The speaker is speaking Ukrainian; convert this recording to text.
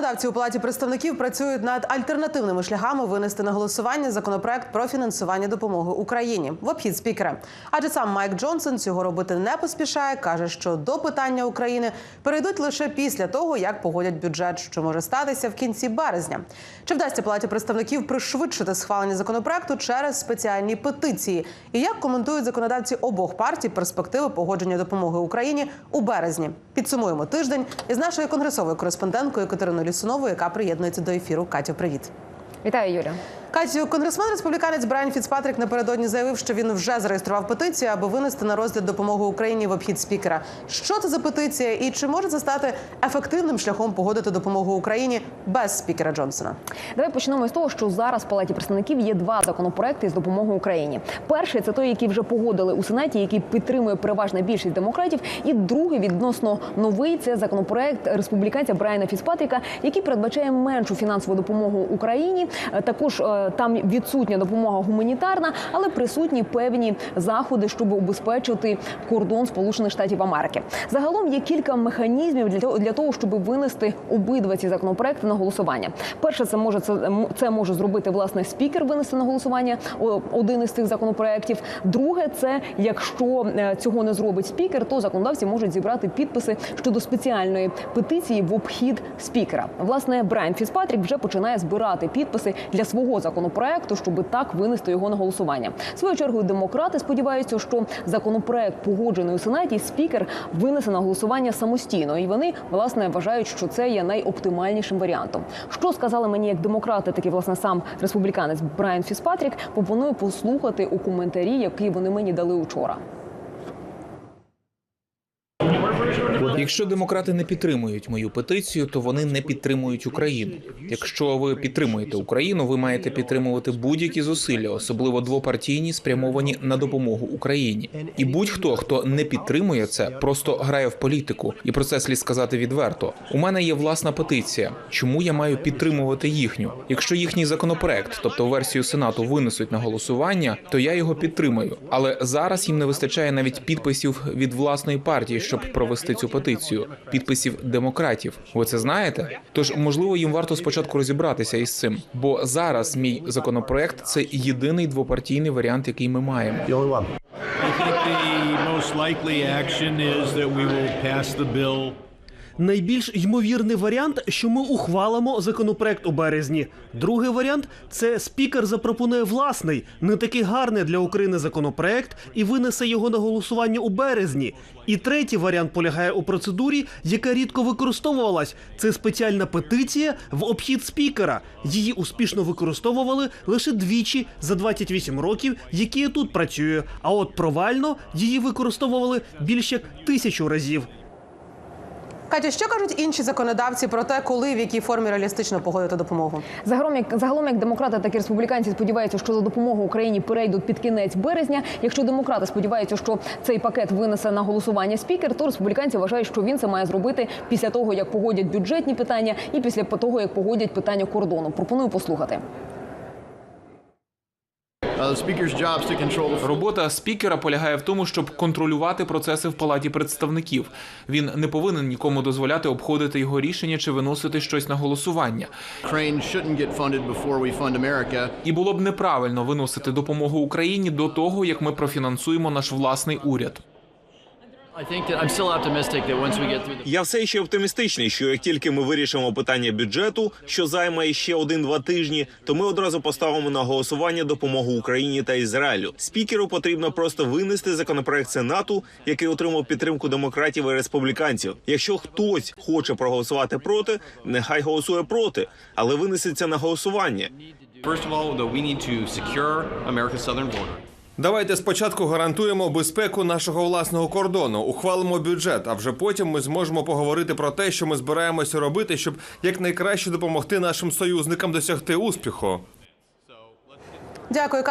Законодавці у палаті представників працюють над альтернативними шляхами винести на голосування законопроект про фінансування допомоги Україні в обхід спікера. Адже сам Майк Джонсон цього робити не поспішає. каже, що до питання України перейдуть лише після того, як погодять бюджет, що може статися в кінці березня. Чи вдасться палаті представників пришвидшити схвалення законопроекту через спеціальні петиції? І як коментують законодавці обох партій перспективи погодження допомоги Україні у березні? Підсумуємо тиждень із нашою конгресовою кореспонденткою Катериною Лісуновою, яка приєднується до ефіру. Катю, привіт. Вітаю, Юля. Катю, конгресмен республіканець Брайан Фіцпатрік напередодні заявив, що він вже зареєстрував петицію, аби винести на розгляд допомогу Україні в обхід спікера. Що це за петиція, і чи може це стати ефективним шляхом погодити допомогу Україні без спікера Джонсона? Давай почнемо з того, що зараз в палаті представників є два законопроекти з допомогою Україні. Перший це той, який вже погодили у сенаті, який підтримує переважна більшість демократів. І другий відносно новий це законопроект республіканця Брайана Фіцпатріка, який передбачає меншу фінансову допомогу Україні. Е, Також е, там відсутня допомога гуманітарна, але присутні певні заходи, щоб убезпечити кордон Сполучених Штатів Америки. Загалом є кілька механізмів для того, щоб винести обидва ці законопроекти на голосування. Перше, це може це, це може зробити власне спікер винести на голосування один із цих законопроектів. Друге, це якщо е, цього не зробить спікер, то законодавці можуть зібрати підписи щодо спеціальної петиції в обхід спікера. Власне, Брайан Фіцпатрік вже починає збирати підписи для свого законопроекту, щоб так винести його на голосування. Свою чергу демократи сподіваються, що законопроект погоджений у сенаті, спікер винесе на голосування самостійно, і вони власне вважають, що це є найоптимальнішим варіантом. Що сказали мені як демократи, так власне сам республіканець Брайан Фіцпатрік. Пропоную послухати у коментарі, який вони мені дали учора. Якщо демократи не підтримують мою петицію, то вони не підтримують Україну. Якщо ви підтримуєте Україну, ви маєте підтримувати будь-які зусилля, особливо двопартійні, спрямовані на допомогу Україні. І будь-хто, хто не підтримує це, просто грає в політику. І про це слід сказати відверто. У мене є власна петиція. Чому я маю підтримувати їхню? Якщо їхній законопроект, тобто версію сенату, винесуть на голосування, то я його підтримаю. Але зараз їм не вистачає навіть підписів від власної партії, щоб провести цю петицію. Підписів демократів. Ви це знаєте? Тож можливо їм варто спочатку розібратися із цим, бо зараз мій законопроект це єдиний двопартійний варіант, який ми маємо. I think the most likely action is that we will pass the bill Найбільш ймовірний варіант, що ми ухвалимо законопроект у березні. Другий варіант це спікер запропонує власний, не такий гарний для України законопроект і винесе його на голосування у березні. І третій варіант полягає у процедурі, яка рідко використовувалась. Це спеціальна петиція в обхід спікера. Її успішно використовували лише двічі за 28 років, які я тут працюю. А от провально її використовували більше тисячу разів. Катю, що кажуть інші законодавці про те, коли в якій формі реалістично погодити допомогу? Загалом, як загалом, як демократи, так і республіканці сподіваються, що за допомогу Україні перейдуть під кінець березня. Якщо демократи сподіваються, що цей пакет винесе на голосування спікер, то республіканці вважають, що він це має зробити після того, як погодять бюджетні питання, і після того, як погодять питання кордону. Пропоную послухати. Uh, the speaker's job is to control the Робота спікера полягає в тому, щоб контролювати процеси в палаті представників. Він не повинен нікому дозволяти обходити його рішення чи виносити щось на голосування. І було б неправильно виносити допомогу Україні до того, як ми профінансуємо наш власний уряд. Я все ще оптимістичний, що як тільки ми вирішимо питання бюджету, що займе ще один-два тижні, то ми одразу поставимо на голосування допомогу Україні та Ізраїлю. Спікеру потрібно просто винести законопроект Сенату, який отримав підтримку демократів і республіканців. Якщо хтось хоче проголосувати проти, нехай голосує проти, але винесеться на голосування. First of all, though, we need to secure America's southern border. Давайте спочатку гарантуємо безпеку нашого власного кордону, ухвалимо бюджет, а вже потім ми зможемо поговорити про те, що ми збираємося робити, щоб якнайкраще допомогти нашим союзникам досягти успіху. Дякую, Катю.